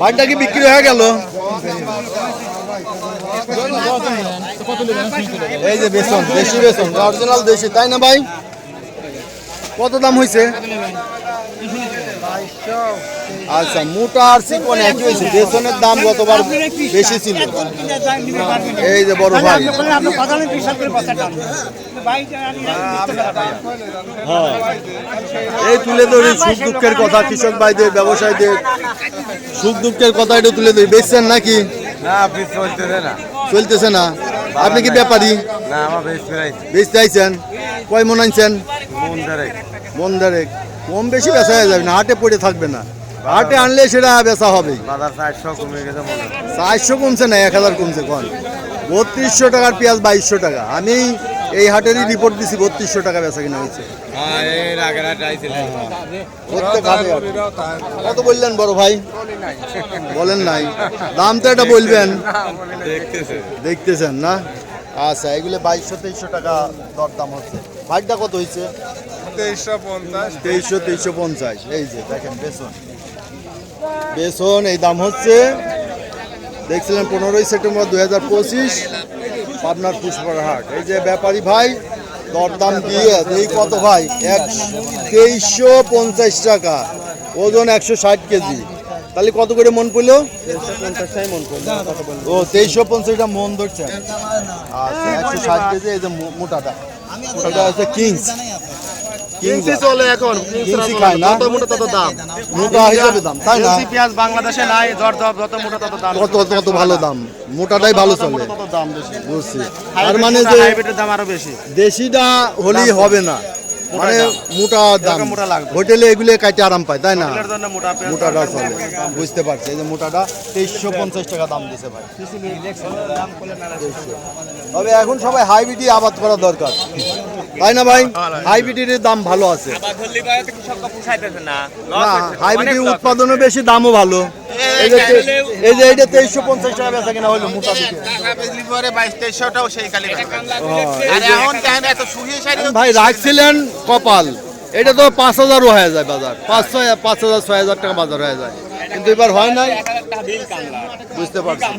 ভাইটা কি বিক্রি হয়ে গেল? এই যে বেসন, দেশি বেসন অরিজিনাল দেশি, তাই না ভাই? কত দাম হয়েছে আচ্ছা মোটা আর চিকন একই হয়েছে। বেসনের দাম গতবার বেশি ছিল। এই যে বড় ভাই। এই তুলে ধরি সুখ দুঃখের কথা কৃষক ভাইদের ব্যবসায়ীদের। সুখ দুঃখের কথা এটা তুলে ধরি। বেচছেন নাকি? না চলতেছে না। আপনি কি ব্যাপারী? বেচতে আইছেন? কয় মন আনছেন? মন ধরে মন দেড়েক। কম বেশি বেচা হয়ে যাবে না হাটে পড়ে থাকবে না। হাটে আনলে সেটা বেচা হবে। চারশো কমে গেছে মনে হয়। চারশো কমছে না এক হাজার কমছে কন। বত্রিশশো টাকার পেঁয়াজ বাইশশো টাকা। আমি এই হাটেরই রিপোর্ট দিছি বত্রিশশো টাকা বেচা কিনা হয়েছে। হ্যাঁ। কত বললেন বড় ভাই? বলেন নাই। দাম তো এটা বলবেন। দেখতেছে দেখতেছেন না? আচ্ছা এগুলো বাইশশো তেইশশো টাকা দর দাম হচ্ছে। ভাইটা কত হয়েছে? তেইশশো পঞ্চাশ। তেইশশো পঞ্চাশ, এই যে দেখেন বেসন। বেসন, এই দাম হচ্ছে, দেখছিলেন পনেরোই সেপ্টেম্বর দুই হাজার পঁচিশ, পাবনার পুষ্পার এই যে ব্যাপারী ভাই, দরদাম দিয়ে এই কত ভাই? এক তেইশশো পঞ্চাশ টাকা, ওজন একশো ষাট কেজি। তাহলে কত করে মন পড়ল? ও, তেইশশো পঞ্চাশটা মন ধরছে। আচ্ছা একশো ষাট কেজি, এই যে মোটাটা। মোটাটা হচ্ছে কিংস। কিংস চলে এখন। কিংসি খায় না। যত মোটা তত দাম। মোটা হিসাবে দাম তাই না? পেঁয়াজ বাংলাদেশে নাই দর দর যত মোটা তত দাম। কত কত ভালো দাম। মোটাটাই ভালো চলে। মোটা দাম বেশি। বুঝছি। তার মানে যে হাইব্রিডের দাম আরও বেশি। দেশিটা হলেই হবে না। মানে মোটা দাম। হোটেলে এগুলো কাটে আরাম পায় তাই না? মোটাটা চলে। বুঝতে পারছি এই যে মোটাটা তেইশশো পঞ্চাশ টাকা দাম দিছে ভাই। তবে এখন সবাই হাইব্রিডই আবাদ করা দরকার। তাই না ভাই? হাইব্রিডের দাম ভালো আছে। না। হাইব্রিড উৎপাদনও বেশি দামও ভালো। এই যে এই যে এইটা তেইশশো পঞ্চাশ টাকা বেচা কিনা হলো মোটা ভাই রাখছিলেন কপাল। এটা তো পাঁচ হাজারও হয়ে যায় বাজার। পাঁচ ছয় পাঁচ হাজার ছয় হাজার টাকা বাজার হয়ে যায়। কিন্তু এবার হয় নাই। বুঝতে পারছি।